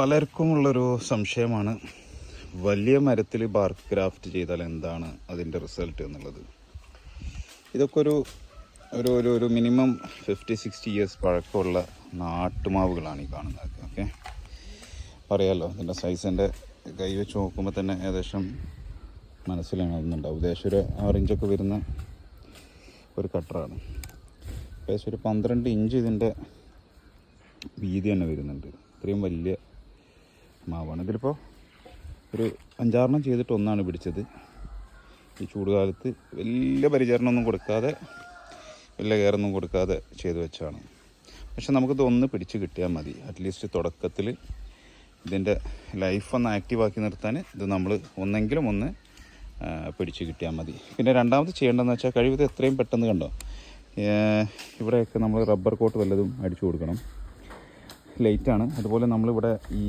പലർക്കും ഉള്ളൊരു സംശയമാണ് വലിയ മരത്തിൽ ബാർക്ക് ക്രാഫ്റ്റ് ചെയ്താൽ എന്താണ് അതിന്റെ റിസൾട്ട് എന്നുള്ളത്. ഇതൊക്കെ ഒരു ഒരു ഒരു ഒരു മിനിമം ഫിഫ്റ്റി സിക്സ്റ്റി ഇയേഴ്സ് പഴക്കമുള്ള നാട്ടുമാവുകളാണ് ഈ കാണുന്നത് ഓക്കെ പറയാമല്ലോ ഇതിന്റെ സൈസിന്റെ കൈ വെച്ച് നോക്കുമ്പോൾ തന്നെ ഏകദേശം മനസ്സിലാകുന്നുണ്ടാവും ഏകദേശം ഒരു ആറിഞ്ചൊക്കെ വരുന്ന ഒരു കട്ടറാണ് ഏകദേശം ഒരു പന്ത്രണ്ട് ഇഞ്ച് ഇതിന്റെ വീതി തന്നെ വരുന്നുണ്ട്. ഇത്രയും വലിയ മാവാണ്. ഇതിലിപ്പോൾ ഒരു അഞ്ചാറെണ്ണം ചെയ്തിട്ട് ഒന്നാണ് പിടിച്ചത്. ഈ ചൂടുകാലത്ത് വലിയ പരിചരണമൊന്നും കൊടുക്കാതെ വലിയ കെയറൊന്നും കൊടുക്കാതെ ചെയ്തു വെച്ചാണ് പക്ഷെ നമുക്കിത് ഒന്ന് പിടിച്ച് കിട്ടിയാൽ മതി. അറ്റ്ലീസ്റ്റ് തുടക്കത്തിൽ ഇതിന്റെ ലൈഫ് ഒന്ന് ആക്റ്റീവാക്കി നിർത്താൻ ഇത് നമ്മൾ ഒന്നെങ്കിലും ഒന്ന് പിടിച്ച് കിട്ടിയാൽ മതി. പിന്നെ രണ്ടാമത് ചെയ്യേണ്ടതെന്ന് വെച്ചാൽ കഴിവത് എത്രയും പെട്ടെന്ന് കണ്ടോ. ഇവിടെയൊക്കെ നമ്മൾ റബ്ബർ കോട്ട് വല്ലതും അടിച്ചു കൊടുക്കണം. ലേറ്റാണ് അതുപോലെ നമ്മളിവിടെ ഈ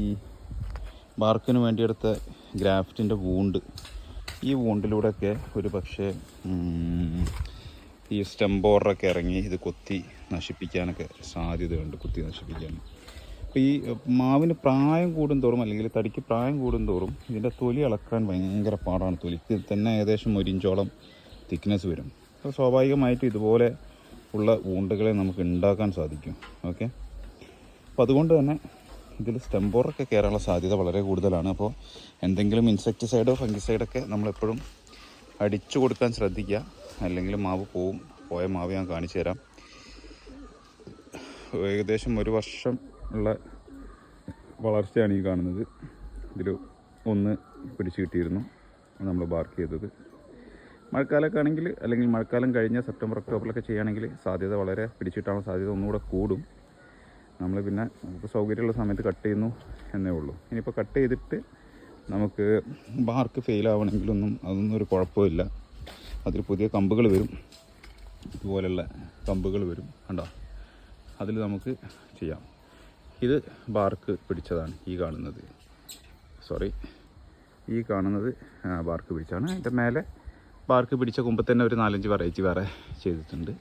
ബാർക്കിന് വേണ്ടിയെടുത്ത ഗ്രാഫ്റ്റിന്റെ വൂണ്ട് ഈ വൂണ്ടിലൂടെയൊക്കെ ഒരു പക്ഷേ ഈ സ്റ്റെംബോറൊക്കെ ഇറങ്ങി ഇത് കൊത്തി നശിപ്പിക്കാനൊക്കെ സാധ്യതയുണ്ട് കൊത്തി നശിപ്പിക്കാൻ. അപ്പോൾ ഈ മാവിന് പ്രായം കൂടും തോറും അല്ലെങ്കിൽ തടിക്ക് പ്രായം കൂടും തോറും ഇതിന്റെ തൊലി ഇളക്കാൻ ഭയങ്കര പാടാണ് തൊലിക്ക് തന്നെ ഏകദേശം ഒരു ഇഞ്ചോളം തിക്നെസ് വരും. അപ്പോൾ സ്വാഭാവികമായിട്ടും ഇതുപോലെ ഉള്ള ഊണ്ടുകളെ നമുക്ക് ഉണ്ടാക്കാൻ സാധിക്കും. ഓക്കെ? അപ്പോൾ അതുകൊണ്ട് തന്നെ ഇതിൽ സ്റ്റെമ്പോറൊക്കെ കയറാനുള്ള സാധ്യത വളരെ കൂടുതലാണ്. അപ്പോൾ എന്തെങ്കിലും ഇൻസെക്ടിസൈഡോ ഫംഗിസൈഡൊക്കെ നമ്മളെപ്പോഴും അടിച്ചു കൊടുക്കാൻ ശ്രദ്ധിക്കുക. അല്ലെങ്കിൽ മാവ് പോവും. പോയ മാവ് ഞാൻ കാണിച്ചു തരാം. ഏകദേശം ഒരു വർഷം ഉള്ള വളർച്ചയാണ് ഈ കാണുന്നത്. ഇതിൽ ഒന്ന് പിടിച്ചു കിട്ടിയിരുന്നു. നമ്മൾ ബാർക്ക് ചെയ്തത്. മഴക്കാലമൊക്കെ ആണെങ്കിൽ അല്ലെങ്കിൽ മഴക്കാലം കഴിഞ്ഞ സെപ്റ്റംബർ ഒക്ടോബറിലൊക്കെ ചെയ്യുകയാണെങ്കിൽ സാധ്യത വളരെ പിടിച്ചിട്ടാനുള്ള സാധ്യത ഒന്നുകൂടെ കൂടും. നമ്മൾ പിന്നെ നമുക്ക് സൗകര്യമുള്ള സമയത്ത് കട്ട് ചെയ്യുന്നു എന്നേ ഉള്ളൂ. ഇനിയിപ്പോൾ കട്ട് ചെയ്തിട്ട് നമുക്ക് ബാർക്ക് ഫെയിലാവണമെങ്കിലൊന്നും അതൊന്നും ഒരു കുഴപ്പമില്ല അതിൽ പുതിയ കമ്പുകൾ വരും. ഇതുപോലെയുള്ള കമ്പുകൾ വരും. കണ്ടോ? അതിൽ നമുക്ക് ചെയ്യാം. ഇത് ബാർക്ക് പിടിച്ചതാണ് ഈ കാണുന്നത്. സോറി ഈ കാണുന്നത് ബാർക്ക് പിടിച്ചാണ്. അതിന്റെ മേലെ ബാർക്ക് പിടിച്ച കുമ്പ് തന്നെ ഒരു നാലഞ്ച് വെറൈറ്റി വേറെ ചെയ്തിട്ടുണ്ട്.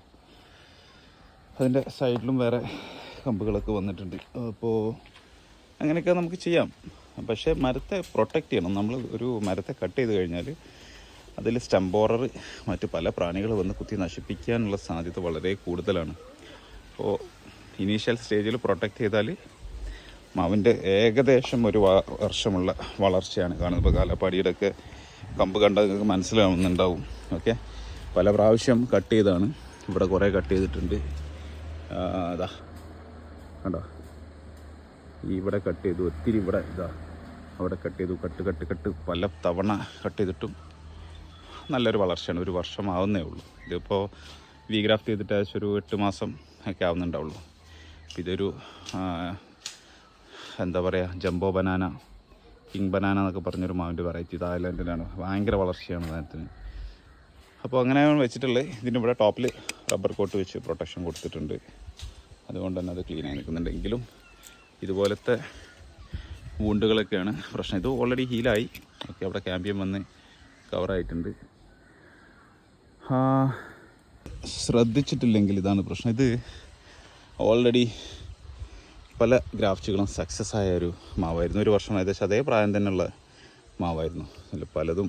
അതിന്റെ സൈഡിലും വേറെ കമ്പുകളൊക്കെ വന്നിട്ടുണ്ട്. അപ്പോൾ അങ്ങനെയൊക്കെ നമുക്ക് ചെയ്യാം. പക്ഷേ മരത്തെ പ്രൊട്ടക്റ്റ് ചെയ്യണം. നമ്മൾ ഒരു മരത്തെ കട്ട് ചെയ്ത് കഴിഞ്ഞാൽ അതിൽ സ്റ്റംബോറർ മറ്റ് പല പ്രാണികൾ വന്ന് കുത്തി നശിപ്പിക്കാനുള്ള സാധ്യത വളരെ കൂടുതലാണ്. അപ്പോൾ ഇനീഷ്യൽ സ്റ്റേജിൽ പ്രൊട്ടക്റ്റ് ചെയ്താൽ മാവിന്റെ ഏകദേശം ഒരു വർഷമുള്ള വളർച്ചയാണ് കാണുന്നത്. ഇപ്പോൾ കാലപ്പാടിയുടെയൊക്കെ കമ്പ് കണ്ട നിങ്ങൾക്ക് മനസ്സിലാവുന്നുണ്ടാവും. ഓക്കെ? പല പ്രാവശ്യം കട്ട് ചെയ്താണ്. ഇവിടെ കുറേ കട്ട് ചെയ്തിട്ടുണ്ട്. അതാ. കണ്ടോ? ഇവിടെ കട്ട് ചെയ്തു ഒത്തിരി ഇവിടെ ഇതാ അവിടെ കട്ട് ചെയ്തു കട്ട് കട്ട് കട്ട് പല തവണ കട്ട് ചെയ്തിട്ടും നല്ലൊരു വളർച്ചയാണ് ഒരു വർഷമാവുന്നേ ഉള്ളൂ. ഇതിപ്പോൾ വി ഗ്രാഫ്റ്റ് ചെയ്തിട്ട് ഏകദേശം ഒരു എട്ട് മാസം ഒക്കെ ആവുന്നുണ്ടാവുള്ളൂ. ഇതൊരു എന്താ പറയുക ജംബോ ബനാന കിങ് ബനാന എന്നൊക്കെ പറഞ്ഞൊരു മാവിന്റെ വെറൈറ്റി തായ്ലാൻഡിലാണ് ഭയങ്കര വളർച്ചയാണ് സാധനത്തിന് അപ്പോൾ അങ്ങനെയാണ് വെച്ചിട്ടുള്ളത്. ഇതിന്റെ ഇവിടെ ടോപ്പിൽ റബ്ബർ കോട്ട് വെച്ച് പ്രൊട്ടക്ഷൻ കൊടുത്തിട്ടുണ്ട്. അതുകൊണ്ട് തന്നെ അത് ക്ലീൻ ആയി നിൽക്കുന്നുണ്ട് എങ്കിലും ഇതുപോലത്തെ വൂണ്ടുകളൊക്കെയാണ് പ്രശ്നം. ഇത് ഓൾറെഡി ഹീലായി ഓക്കെ അവിടെ ക്യാമ്പിയം വന്ന് കവറായിട്ടുണ്ട് ശ്രദ്ധിച്ചിട്ടില്ലെങ്കിൽ ഇതാണ് പ്രശ്നം. ഇത് ഓൾറെഡി പല ഗ്രാഫ്റ്റുകളും സക്സസ് ആയ ഒരു മാവായിരുന്നു. ഒരു വർഷം ഏകദേശം അതേ പ്രായം തന്നെയുള്ള മാവായിരുന്നു. അതിൽ പലതും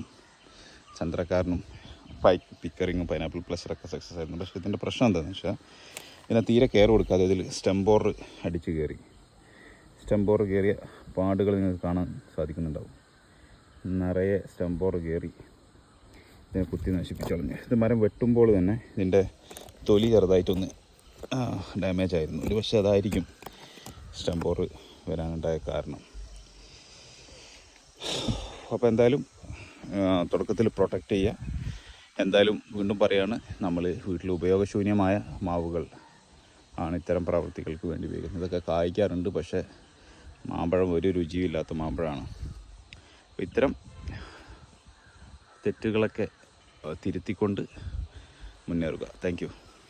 ചന്ദ്രക്കാരനും പൈ പിക്കറിങ്ങും പൈനാപ്പിൾ പ്ലസറൊക്കെ സക്സസ് ആയിരുന്നു. പക്ഷേ ഇതിന്റെ പ്രശ്നം എന്താണെന്ന് വെച്ചാൽ ഇതിനെ തീരെ കെയർ കൊടുക്കാതെ ഇതിൽ സ്റ്റംബോർ അടിച്ച് കയറി. സ്റ്റംബോർ കയറിയ പാടുകൾ നിങ്ങൾക്ക് കാണാൻ സാധിക്കുന്നുണ്ടാവും. നിറയെ സ്റ്റംബോർ കയറി ഇതിനെ കുത്തി നശിപ്പിച്ചു കളഞ്ഞു ഇത് മരം വെട്ടുമ്പോൾ തന്നെ ഇതിന്റെ തൊലി ചെറുതായിട്ടൊന്ന് ഡാമേജ് ആയിരുന്നു. ഒരു പക്ഷേ അതായിരിക്കും സ്റ്റംബോർ വരാനുണ്ടായ കാരണം. അപ്പോൾ എന്തായാലും തുടക്കത്തിൽ പ്രൊട്ടക്റ്റ് ചെയ്യുക എന്തായാലും വീണ്ടും പറയാണ് നമ്മൾ വീട്ടിൽ ഉപയോഗശൂന്യമായ മാവുകൾ ആണ് ഇത്തരം പ്രവൃത്തികൾക്ക് വേണ്ടി ഉപയോഗിക്കുന്നത്. ഇതൊക്കെ കായ്ക്കാറുണ്ട് പക്ഷേ മാമ്പഴം ഒരു രുചിയില്ലാത്ത മാമ്പഴമാണ്. അപ്പോൾ ഇത്തരം തെറ്റുകളൊക്കെ തിരുത്തിക്കൊണ്ട് മുന്നേറുക. താങ്ക്